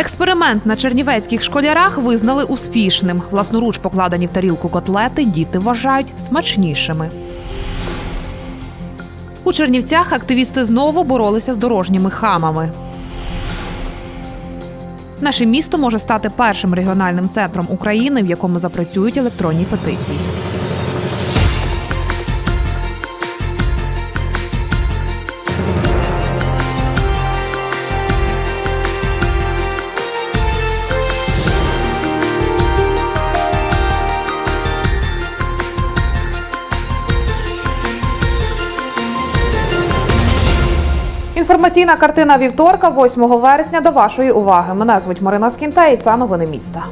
Експеримент на чернівецьких школярах визнали успішним. Власноруч покладені в тарілку котлети діти вважають смачнішими. У Чернівцях активісти знову боролися з дорожніми хамами. Наше місто може стати першим регіональним центром України, в якому запрацюють електронні петиції. Інформаційна картина вівторка, 8 вересня. До вашої уваги. Мене звуть Марина Скінта і це новини міста.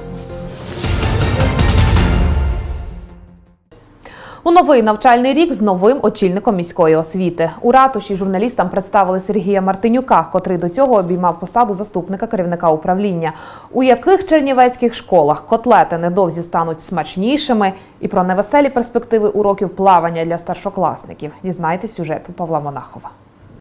У новий навчальний рік з новим очільником міської освіти. У ратуші журналістам представили Сергія Мартинюка, котрий до цього обіймав посаду заступника керівника управління. У яких чернівецьких школах котлети недовзі стануть смачнішими, і про невеселі перспективи уроків плавання для старшокласників. Дізнайтесь сюжету Павла Монахова.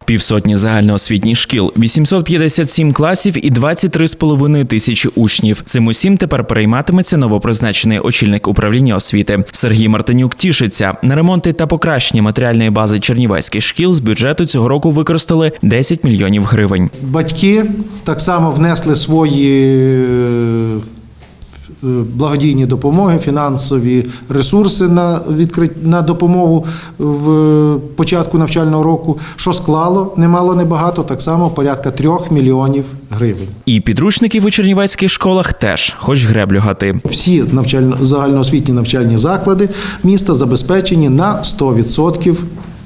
Півсотні загальноосвітніх шкіл, 857 класів і 23,5 тисячі учнів. Цим усім тепер перейматиметься новопризначений очільник управління освіти. Сергій Мартинюк тішиться. На ремонти та покращення матеріальної бази чернівецьких шкіл з бюджету цього року використали 10 мільйонів гривень. Батьки так само внесли свої благодійні допомоги, фінансові ресурси на відкрит... на допомогу в початку навчального року, що склало немало небагато, так само порядка трьох мільйонів гривень. І підручників у чернівецьких школах теж, хоч греблю гати. Всі навчально загальноосвітні навчальні заклади міста забезпечені на 100%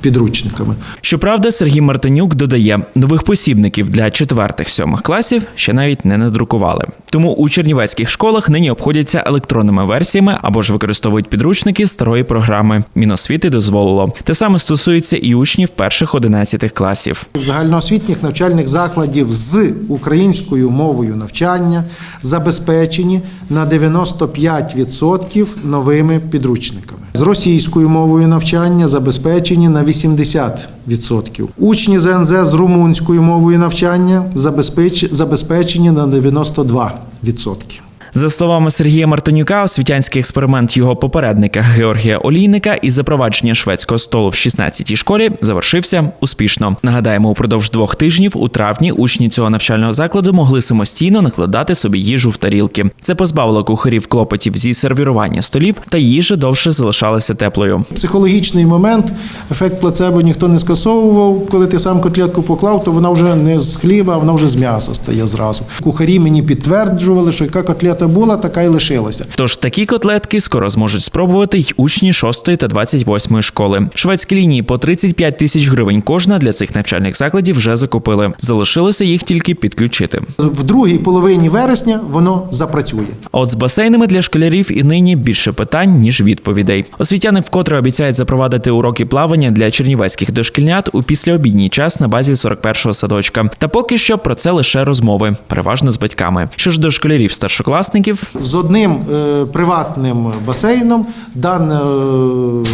підручниками. Щоправда, Сергій Мартинюк додає, нових посібників для четвертих-сьомих класів ще навіть не надрукували. Тому у чернівецьких школах нині обходяться електронними версіями або ж використовують підручники старої програми. Міносвіти дозволило. Те саме стосується і учнів перших 11 класів. Загальноосвітніх навчальних закладів з українською мовою навчання забезпечені на 95% новими підручниками. З російською мовою навчання забезпечені на 80%. Учні ЗНЗ з румунською мовою навчання забезпеч- забезпечені на 92%. За словами Сергія Мартинюка, освітянський експеримент його попередника Георгія Олійника із запровадження шведського столу в 16-й школі завершився успішно. Нагадаємо, упродовж двох тижнів у травні учні цього навчального закладу могли самостійно накладати собі їжу в тарілки. Це позбавило кухарів клопотів зі сервірування столів, та їжа довше залишалася теплою. Психологічний момент, ефект плацебо ніхто не скасовував. Коли ти сам котлетку поклав, то вона вже не з хліба, а вона вже з м'яса стає зразу. Кухарі мені підтверджували, що яка котлета була, така й лишилася. Тож такі котлетки скоро зможуть спробувати й учні 6 та 28 школи. Шведські лінії по 35 тисяч гривень кожна для цих навчальних закладів вже закупили. Залишилося їх тільки підключити. В другій половині вересня воно запрацює. От з басейнами для школярів і нині більше питань ніж відповідей. Освітяни вкотре обіцяють запровадити уроки плавання для чернівецьких дошкільнят у післяобідній час на базі 41-го садочка. Та поки що про це лише розмови, переважно з батьками. Що ж до школярів старшокласників, З одним е, приватним басейном дана, е,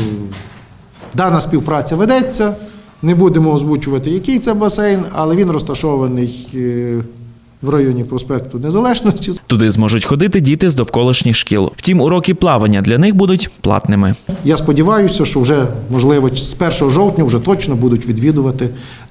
дана співпраця ведеться. Не будемо озвучувати, який це басейн, але він розташований е, в районі проспекту Незалежності. туди зможуть ходити діти з довколишніх шкіл. Втім, уроки плавання для них будуть платними. Я сподіваюся, що вже можливо з 1 жовтня вже точно будуть відвідувати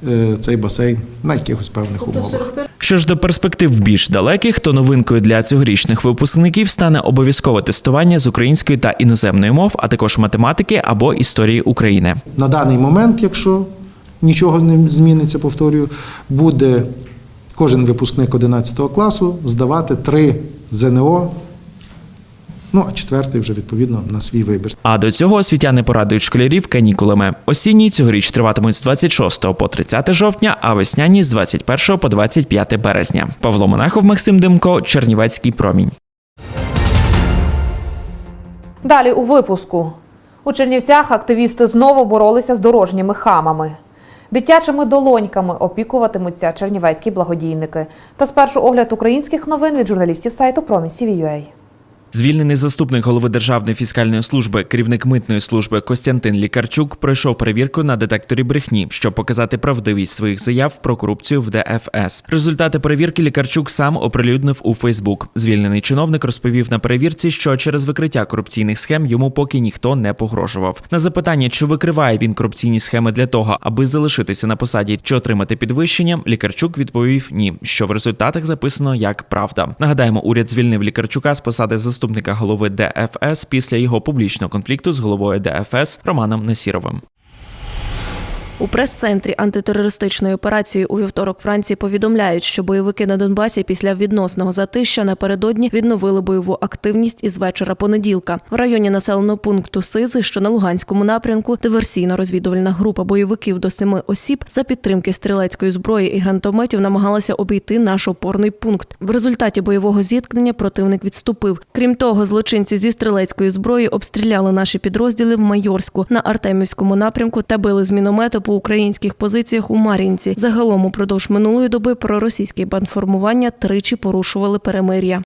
е, цей басейн на якихось певних умовах. Що ж до перспектив більш далеких, то новинкою для цьогорічних випускників стане обов'язкове тестування з української та іноземної мов, а також математики або історії України. На даний момент, якщо нічого не зміниться, повторюю, буде кожен випускник 11 класу здавати три ЗНО. Ну, а четвертий вже відповідно на свій вибір. А до цього освітяни порадують школярів канікулами. Осінні цьогоріч триватимуть з 26 по 30 жовтня, а весняні з 21 по 25 березня. Павло Монахов, Максим Димко, Чернівецький промінь. Далі у випуску. У Чернівцях активісти знову боролися з дорожніми хамами. Дитячими долоньками опікуватимуться чернівецькі благодійники. Та спершу огляд українських новин від журналістів сайту Промінь.CVUA. Звільнений заступник голови Державної фіскальної служби, керівник митної служби Костянтин Лікарчук пройшов перевірку на детекторі брехні, щоб показати правдивість своїх заяв про корупцію в ДФС. Результати перевірки Лікарчук сам оприлюднив у Фейсбук. Звільнений чиновник розповів на перевірці, що через викриття корупційних схем йому поки ніхто не погрожував. На запитання, чи викриває він корупційні схеми для того, аби залишитися на посаді чи отримати підвищення, Лікарчук відповів ні, що в результатах записано як правда. Нагадаємо, уряд звільнив Лікарчука з посади заступника голови ДФС після його публічного конфлікту з головою ДФС Романом Насіровим. У прес-центрі антитерористичної операції у вівторок Франції повідомляють, що бойовики на Донбасі після відносного затища напередодні відновили бойову активність із вечора понеділка. В районі населеного пункту Сизи, що на Луганському напрямку, диверсійно-розвідувальна група бойовиків до семи осіб за підтримки стрілецької зброї і гранатометів намагалася обійти наш опорний пункт. В результаті бойового зіткнення противник відступив. Крім того, злочинці зі стрілецької зброї обстріляли наші підрозділи в Майорську на Артемівському напрямку та били з міномету по українських позиціях у Мар'їнці. Загалом упродовж минулої доби проросійські банформування тричі порушували перемир'я.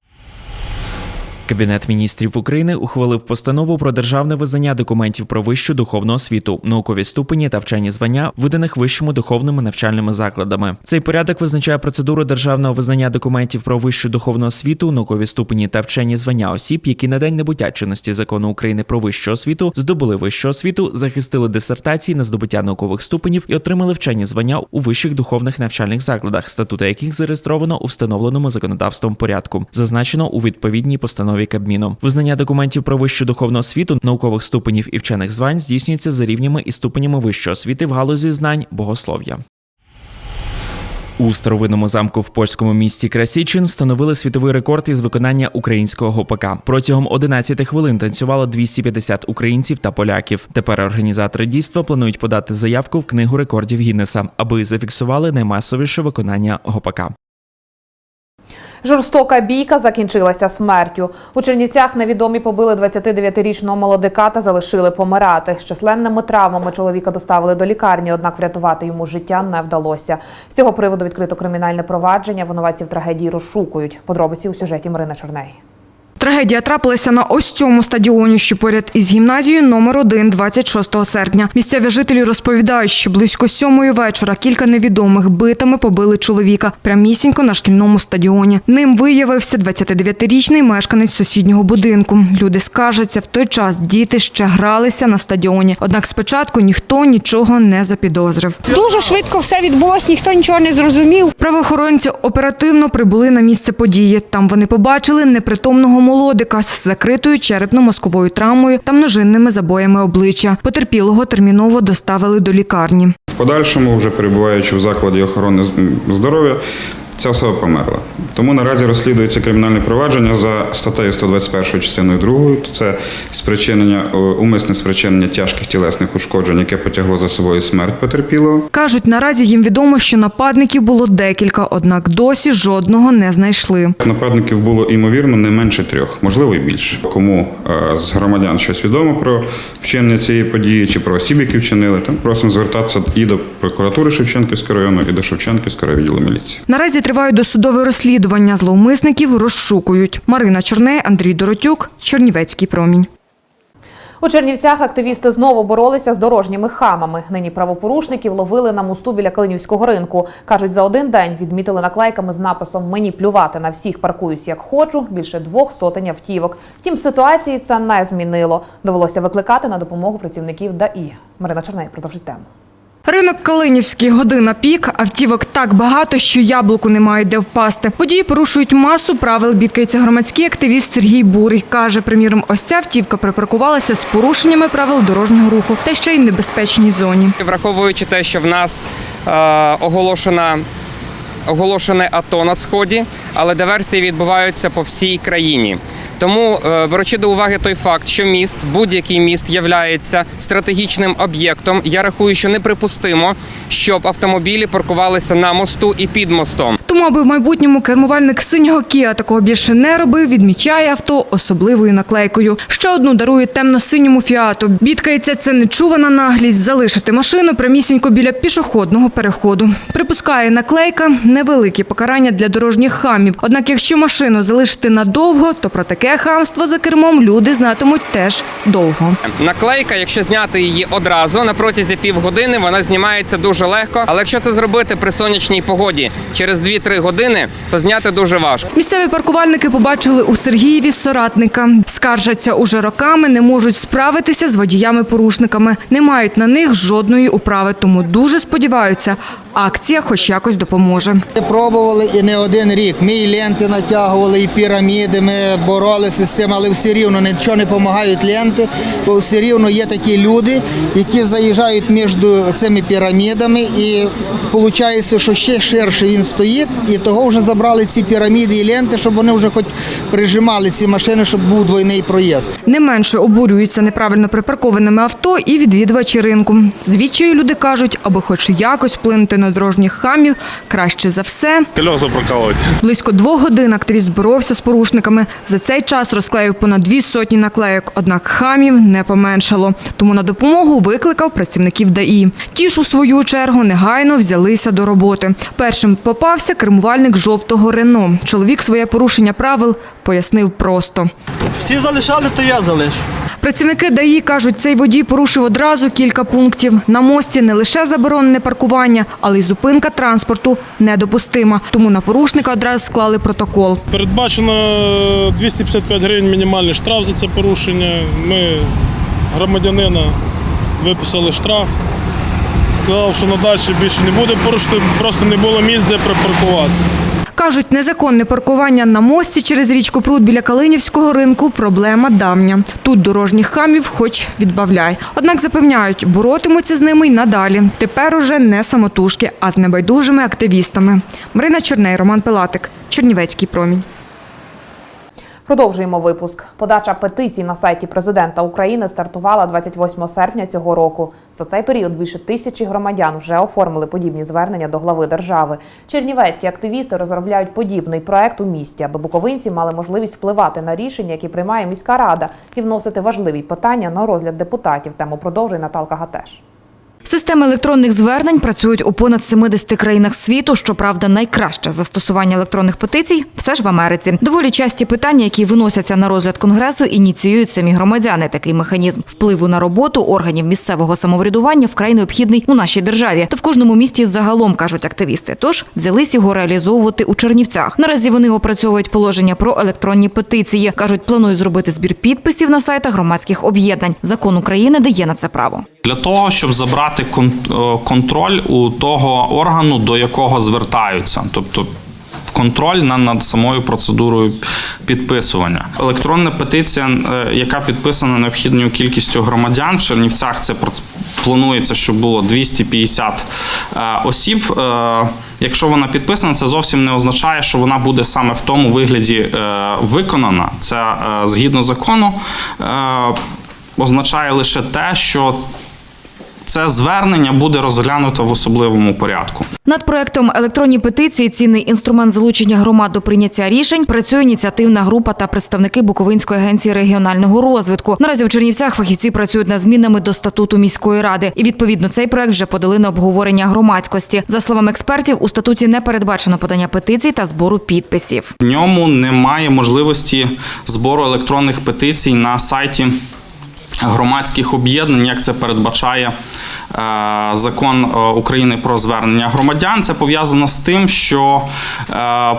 Кабінет міністрів України ухвалив постанову про державне визнання документів про вищу духовну освіту, наукові ступені та вчені звання, виданих вищими духовними навчальними закладами. Цей порядок визначає процедуру державного визнання документів про вищу духовну освіту, наукові ступені та вчені звання осіб, які на день набуття чинності закону України про вищу освіту здобули вищу освіту, захистили дисертації на здобуття наукових ступенів і отримали вчені звання у вищих духовних навчальних закладах, статути яких зареєстровано у встановленому законодавством порядку, зазначено у відповідній постанові Кабміну. Визнання документів про вищу духовну освіту, наукових ступенів і вчених звань здійснюється за рівнями і ступенями вищої освіти в галузі знань богослов'я. У старовинному замку в польському місті Красічин встановили світовий рекорд із виконання українського гопака. Протягом 11 хвилин танцювало 250 українців та поляків. Тепер організатори дійства планують подати заявку в книгу рекордів Гіннеса, аби зафіксували наймасовіше виконання гопака. Жорстока бійка закінчилася смертю. У Чернівцях невідомі побили 29-річного молодика та залишили помирати. З численними травмами чоловіка доставили до лікарні, однак врятувати йому життя не вдалося. З цього приводу відкрито кримінальне провадження. Винуватців трагедії розшукують. Подробиці у сюжеті Марина Чорней. Трагедія трапилася на ось цьому стадіоні, що поряд із гімназією номер 1 26 серпня. Місцеві жителі розповідають, що близько сьомої вечора кілька невідомих битами побили чоловіка прямісінько на шкільному стадіоні. Ним виявився 29-річний мешканець сусіднього будинку. Люди скаржаться, в той час діти ще гралися на стадіоні. Однак спочатку ніхто нічого не запідозрив. Дуже швидко все відбулось, ніхто нічого не зрозумів. Правоохоронці оперативно прибули на місце події. Там вони побачили непритомного молодика з закритою черепно-мозковою травмою та множинними забоями обличчя. Потерпілого терміново доставили до лікарні. В подальшому, вже перебуваючи в закладі охорони здоров'я, ця особа померла. Тому наразі розслідується кримінальне провадження за статтею 121 частиною 2. Це спричинення, умисне спричинення тяжких тілесних ушкоджень, яке потягло за собою смерть потерпілого. Кажуть, наразі їм відомо, що нападників було декілька, однак досі жодного не знайшли. Нападників було ймовірно не менше трьох, можливо і більше. Кому е, з громадян щось відомо про вчинення цієї події чи про осіб, які вчинили, там просимо звертатися і до прокуратури Шевченківського району, і до Шевченківського відділу міліції. Наразі тривають досудове розслідування. Зловмисників розшукують. Марина Чорней, Андрій Доротюк, Чернівецький промінь. У Чернівцях активісти знову боролися з дорожніми хамами. Нині правопорушників ловили на мосту біля Калинівського ринку. Кажуть, за один день відмітили наклейками з написом Мені плювати на всіх паркуюсь як хочу. Більше двох сотень автівок. Втім, ситуації це не змінило. Довелося викликати на допомогу працівників ДАІ. Марина Черней продовжить тему. Ринок Калинівський, година пік, автівок так багато, що яблуку немає де впасти. Водії порушують масу правил, бідкається громадський активіст Сергій Бурий. Каже, приміром, ось ця автівка припаркувалася з порушеннями правил дорожнього руху та ще й небезпечній зоні. Враховуючи те, що в нас е, оголошена. Оголошене АТО на сході, але диверсії відбуваються по всій країні. Тому, е, беручи до уваги той факт, що міст, будь-який міст являється стратегічним об'єктом, я рахую, що неприпустимо, щоб автомобілі паркувалися на мосту і під мостом. Тому, аби в майбутньому кермувальник синього Кіа такого більше не робив, відмічає авто особливою наклейкою. Ще одну дарує темно-синьому фіату. Бідкається це нечувана наглість залишити машину прямісінько біля пішохідного переходу. Припускає наклейка невеликі покарання для дорожніх хамів. Однак, якщо машину залишити надовго, то про таке хамство за кермом люди знатимуть теж довго. Наклейка, якщо зняти її одразу на протязі півгодини, вона знімається дуже легко. Але якщо це зробити при сонячній погоді через 2-3 години, то зняти дуже важко. Місцеві паркувальники побачили у Сергієві соратника. Скаржаться уже роками, не можуть справитися з водіями-порушниками, не мають на них жодної управи, тому дуже сподіваються, акція хоч якось допоможе. Ми Пробували і не один рік. Ми і ленти натягували, і піраміди. Ми боролися з цим, але все рівно нічого не допомагають ленти, бо все рівно є такі люди, які заїжджають між цими пірамідами, і виходить, що ще ширше він стоїть, і того вже забрали ці піраміди і ленти, щоб вони вже хоч прижимали ці машини, щоб був двойний проїзд. Не менше обурюються неправильно припаркованими авто і відвідувачі ринку. Звідчаю люди кажуть, аби хоч якось вплинути на дорожніх хамів, краще за все. Колеса прокалывать. Близько двох годин активіст боровся з порушниками. За цей час розклеїв понад дві сотні наклеїк, однак хамів не поменшало. Тому на допомогу викликав працівників ДАІ. Ті ж у свою чергу негайно взялися до роботи. Першим попався кермувальник жовтого Рено. Чоловік своє порушення правил пояснив просто. Всі залишали, то я залишу. Працівники ДАІ кажуть, цей водій порушив одразу кілька пунктів. На мості не лише заборонене паркування, але й зупинка транспорту недопустима. Тому на порушника одразу склали протокол. Передбачено 255 гривень мінімальний штраф за це порушення. Ми громадянина виписали штраф. Сказав, що надалі більше не буде порушити, просто не було місць, де припаркуватися. Кажуть, незаконне паркування на мості через річку Пруд біля Калинівського ринку – проблема давня. Тут дорожніх хамів хоч відбавляй. Однак запевняють, боротимуться з ними й надалі. Тепер уже не самотужки, а з небайдужими активістами. Марина Черней, Роман Пилатик, Чернівецький промінь. Продовжуємо випуск. Подача петицій на сайті президента України стартувала 28 серпня цього року. За цей період більше тисячі громадян вже оформили подібні звернення до глави держави. Чернівецькі активісти розробляють подібний проект у місті, аби буковинці мали можливість впливати на рішення, які приймає міська рада, і вносити важливі питання на розгляд депутатів. Тему продовжує Наталка Гатеш. Системи електронних звернень працюють у понад 70 країнах світу. Щоправда, найкраще застосування електронних петицій все ж в Америці. Доволі часті питання, які виносяться на розгляд конгресу, ініціюють самі громадяни. Такий механізм впливу на роботу органів місцевого самоврядування вкрай необхідний у нашій державі та в кожному місті загалом кажуть активісти. Тож взялись його реалізовувати у Чернівцях. Наразі вони опрацьовують положення про електронні петиції. кажуть, планують зробити збір підписів на сайтах громадських об'єднань. Закон України дає на це право. Для того, щоб забрати е, контроль у того органу, до якого звертаються, тобто. Контроль на- над самою процедурою підписування. Електронна петиція, е, яка підписана необхідною кількістю громадян в Чернівцях, це планується, щоб було 250 е, осіб. Якщо вона підписана, це зовсім не означає, що вона буде саме в тому вигляді виконана. Це згідно закону означає лише те, що це звернення буде розглянуто в особливому порядку. Над проектом електронні петиції цінний інструмент залучення громад до прийняття рішень працює ініціативна група та представники Буковинської агенції регіонального розвитку. Наразі в Чернівцях фахівці працюють над змінами до статуту міської ради. І відповідно цей проект вже подали на обговорення громадськості. За словами експертів, у статуті не передбачено подання петицій та збору підписів. В ньому немає можливості збору електронних петицій на сайті громадських об'єднань, як це передбачає е, закон е, України про звернення громадян. Це пов'язано з тим, що е,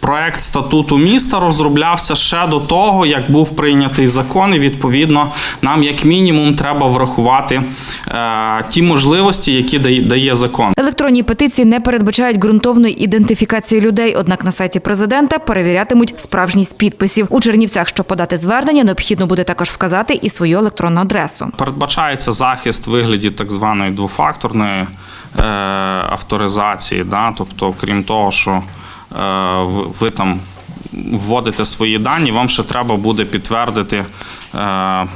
Проект статуту міста розроблявся ще до того, як був прийнятий закон, і відповідно нам, як мінімум, треба врахувати е, ті можливості, які дає, дає закон. Електронні петиції не передбачають ґрунтовної ідентифікації людей. Однак на сайті президента перевірятимуть справжність підписів. У Чернівцях, щоб подати звернення, необхідно буде також вказати і свою електронну адресу. Передбачається захист в вигляді так званої двофакторної е, авторизації. Да? Тобто, крім того, що ви, ви там вводите свої дані, вам ще треба буде підтвердити е,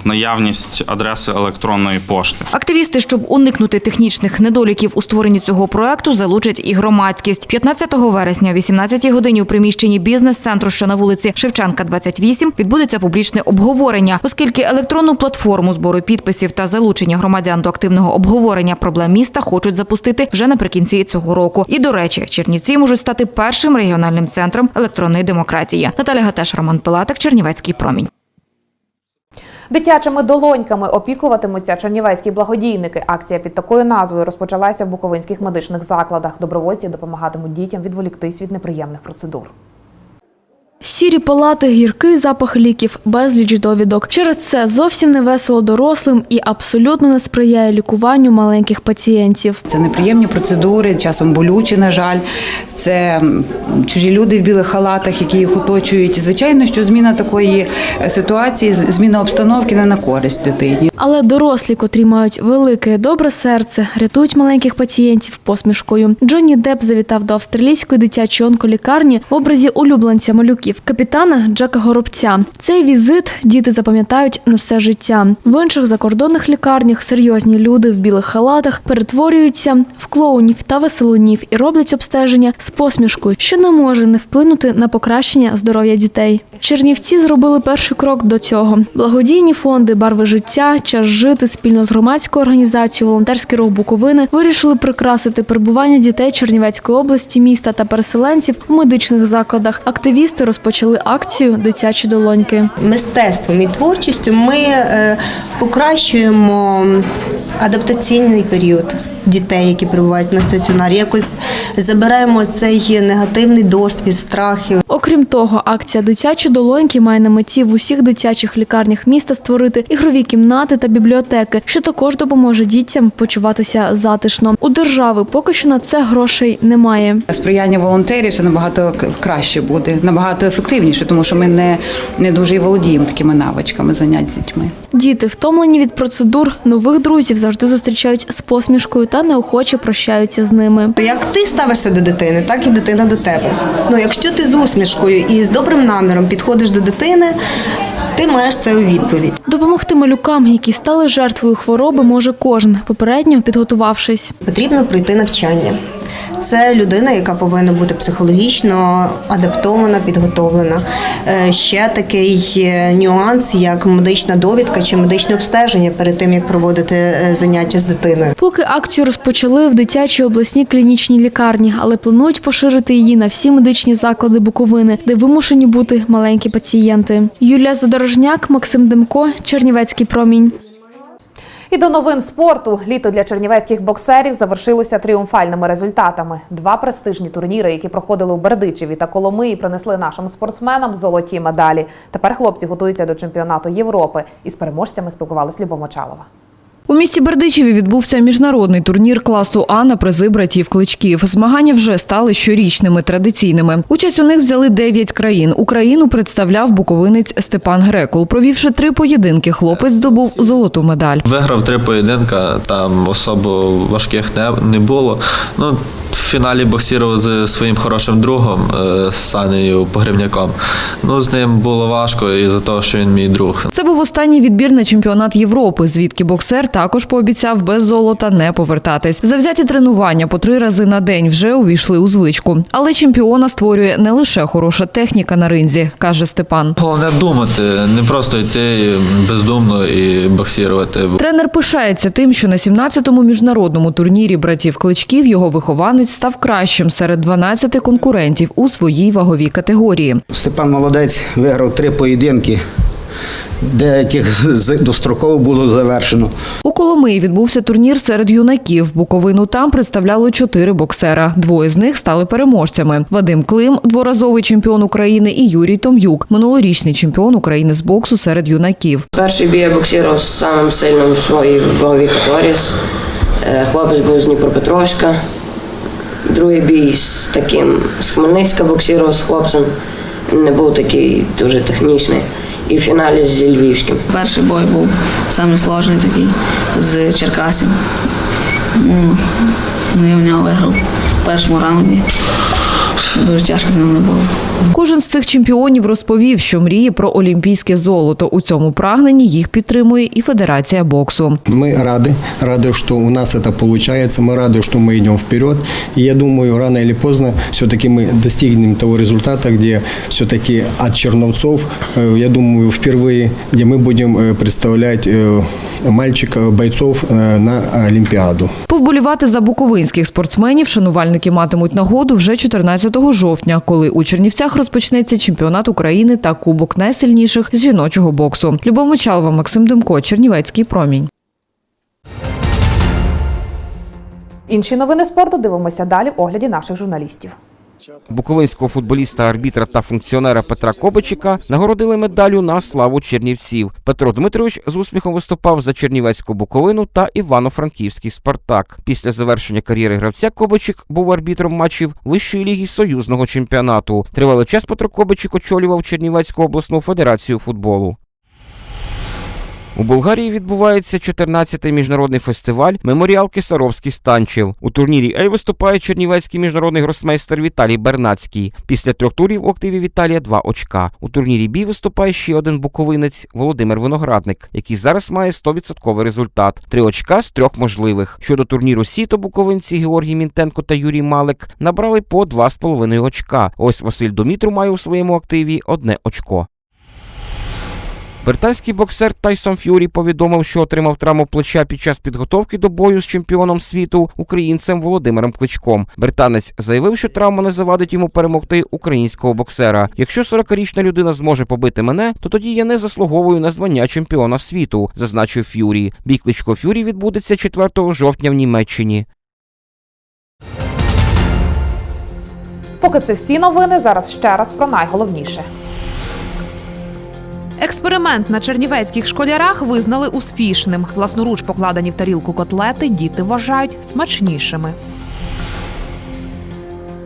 наявність адреси електронної пошти. Активісти, щоб уникнути технічних недоліків у створенні цього проекту, залучать і громадськість. 15 вересня о 18 годині у приміщенні бізнес-центру, що на вулиці Шевченка, 28, відбудеться публічне обговорення, оскільки електронну платформу збору підписів та залучення громадян до активного обговорення проблем міста хочуть запустити вже наприкінці цього року. І до речі, Чернівці можуть стати першим регіональним центром електронної демократії. Наталя Гатеш, Роман Пилатик, Чернівецький промінь. Дитячими долоньками опікуватимуться чернівецькі благодійники. Акція під такою назвою розпочалася в буковинських медичних закладах. Добровольці допомагатимуть дітям відволіктись від неприємних процедур. Сірі палати, гіркий запах ліків, безліч довідок. Через це зовсім не весело дорослим і абсолютно не сприяє лікуванню маленьких пацієнтів. Це неприємні процедури, часом болючі, на жаль. Це чужі люди в білих халатах, які їх оточують. Звичайно, що зміна такої е, ситуації, зміна обстановки не на користь дитині. Але дорослі, котрі мають велике добре серце, рятують маленьких пацієнтів посмішкою. Джонні Депп завітав до австралійської дитячої онколікарні в образі улюбленця малюків, капітана Джека Горобця. Цей візит діти запам'ятають на все життя. В інших закордонних лікарнях серйозні люди в білих халатах перетворюються в клоунів та веселунів і роблять обстеження з посмішкою, що не може не вплинути на покращення здоров'я дітей. Чернівці зробили перший крок до цього. Благодійні фонди Барви життя, час жити спільно з громадською організацією Волонтерський рух Буковини вирішили прикрасити перебування дітей Чернівецької області, міста та переселенців у медичних закладах. Активісти розпочали акцію Дитячі долоньки. мистецтвом і творчістю ми е, покращуємо адаптаційний період дітей, які перебувають на стаціонарі. Якось забираємо цей негативний досвід, страхи. Окрім того, акція Дитячі долоньки має на меті в усіх дитячих лікарнях міста створити ігрові кімнати та бібліотеки, що також допоможе дітям почуватися затишно. У держави поки що на це грошей немає. Сприяння волонтерів це набагато краще буде, набагато ефективніше, тому що ми не, не дуже і володіємо такими навичками занять з дітьми. Діти, втомлені від процедур, нових друзів завжди зустрічають з посмішкою та неохоче прощаються з ними. Як ти ставишся до дитини, так і дитина до тебе. Ну, якщо ти з усмішкою і з добрим наміром підходиш до дитини, ти маєш це у відповідь. Допомогти малюкам, які стали жертвою хвороби, може кожен, попередньо підготувавшись. Потрібно пройти навчання. Це людина, яка повинна бути психологічно адаптована, підготовлена. Е, Ще такий е, нюанс, як медична довідка чи медичне обстеження перед тим, як проводити е, заняття з дитиною. Поки акцію розпочали в дитячій обласній клінічній лікарні, але планують поширити її на всі медичні заклади Буковини, де вимушені бути маленькі пацієнти. Юлія Задорожняк, Максим Демко, Чернівецький промінь. І до новин спорту літо для чернівецьких боксерів завершилося тріумфальними результатами. Два престижні турніри, які проходили у Бердичеві та Коломиї, принесли нашим спортсменам золоті медалі. Тепер хлопці готуються до чемпіонату Європи. Із переможцями спілкувалась Любомочалова. Мочалова. У місті Бердичеві відбувся міжнародний турнір класу А на призи братів Кличків. Змагання вже стали щорічними традиційними. Участь у них взяли 9 країн. Україну представляв буковинець Степан Грекул. Провівши три поєдинки, хлопець здобув золоту медаль. Виграв три поєдинка, там особо важких не, було. Ну, фіналі боксірував з своїм хорошим другом е, Санею Погребняком. Ну, з ним було важко і за те, що він мій друг. Це був останній відбір на чемпіонат Європи, звідки боксер також пообіцяв без золота не повертатись. Завзяті тренування по три рази на день вже увійшли у звичку. Але чемпіона створює не лише хороша техніка на ринзі, каже Степан. Головне думати, не просто йти бездумно і боксірувати. Тренер пишається тим, що на 17-му міжнародному турнірі братів Кличків його вихованець став кращим серед 12 конкурентів у своїй ваговій категорії. Степан молодець виграв три поєдинки, деяких достроково було завершено. У Коломиї відбувся турнір серед юнаків. Буковину там представляло чотири боксера. Двоє з них стали переможцями: Вадим Клим, дворазовий чемпіон України, і Юрій Том'юк, минулорічний чемпіон України з боксу серед юнаків. Перший бій я боксував з самим сильним в своїй ваговій категорії. Е, Хлопець був з Дніпропетровська. Другий бій з таким з Хмельницька боксірував з хлопцем. Не був такий дуже технічний. І в фіналі з Львівським. Перший бой був самий сложний такий з Черкасів. Ну, ну, я в нього виграв в першому раунді. Дуже тяжко з ним не було. Кожен з цих чемпіонів розповів, що мріє про олімпійське золото. У цьому прагненні їх підтримує і Федерація боксу. Мы рады, рады, что у нас это получается, мы рады, что мы идем вперед. И я думаю, рано или поздно все-таки мы достигнем того результата, где все-таки от Черновцов, э, я думаю, впервые, где мы будем э, представлять э, мальчик-бойцов э, на Олимпиаду. Повболівати за буковинських спортсменів шанувальники матимуть нагоду вже 14 жовтня, коли у Чернівцях розпочнеться чемпіонат України та Кубок найсильніших з жіночого боксу. Любов Мочалова, Максим Демко, Чернівецький промінь. Інші новини спорту дивимося далі в огляді наших журналістів. Буковинського футболіста, арбітра та функціонера Петра Кобичика нагородили медаллю на славу чернівців. Петро Дмитрович з успіхом виступав за Чернівецьку Буковину та Івано-Франківський Спартак. Після завершення кар'єри гравця Кобичик був арбітром матчів Вищої ліги союзного чемпіонату. Тривалий час Петро Кобичик очолював Чернівецьку обласну федерацію футболу. У Болгарії відбувається 14-й міжнародний фестиваль Меморіал Кисаровський станчів. У турнірі Ей виступає чернівецький міжнародний гросмейстер Віталій Бернацький. Після трьох турів у активі Віталія два очка. У турнірі Бі виступає ще один буковинець Володимир Виноградник, який зараз має 100% результат. Три очка з трьох можливих. Щодо турніру Сі, то буковинці Георгій Мінтенко та Юрій Малик набрали по 2,5 очка. Ось Василь Домітру має у своєму активі одне очко. Британський боксер Тайсон Ф'юрі повідомив, що отримав травму плеча під час підготовки до бою з чемпіоном світу українцем Володимиром Кличком. Британець заявив, що травма не завадить йому перемогти українського боксера. Якщо 40-річна людина зможе побити мене, то тоді я не заслуговую на звання чемпіона світу, зазначив Ф'юрі. Бій Кличко Ф'юрі відбудеться 4 жовтня в Німеччині. Поки це всі новини, зараз ще раз про найголовніше. Експеримент на чернівецьких школярах визнали успішним. Власноруч покладені в тарілку котлети діти вважають смачнішими.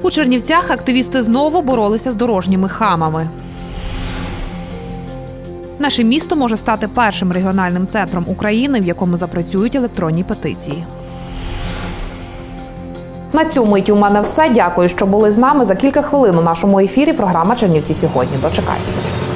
У Чернівцях активісти знову боролися з дорожніми хамами. Наше місто може стати першим регіональним центром України, в якому запрацюють електронні петиції. На цю мить у мене все. Дякую, що були з нами. За кілька хвилин у нашому ефірі програма Чернівці сьогодні. Дочекайтеся.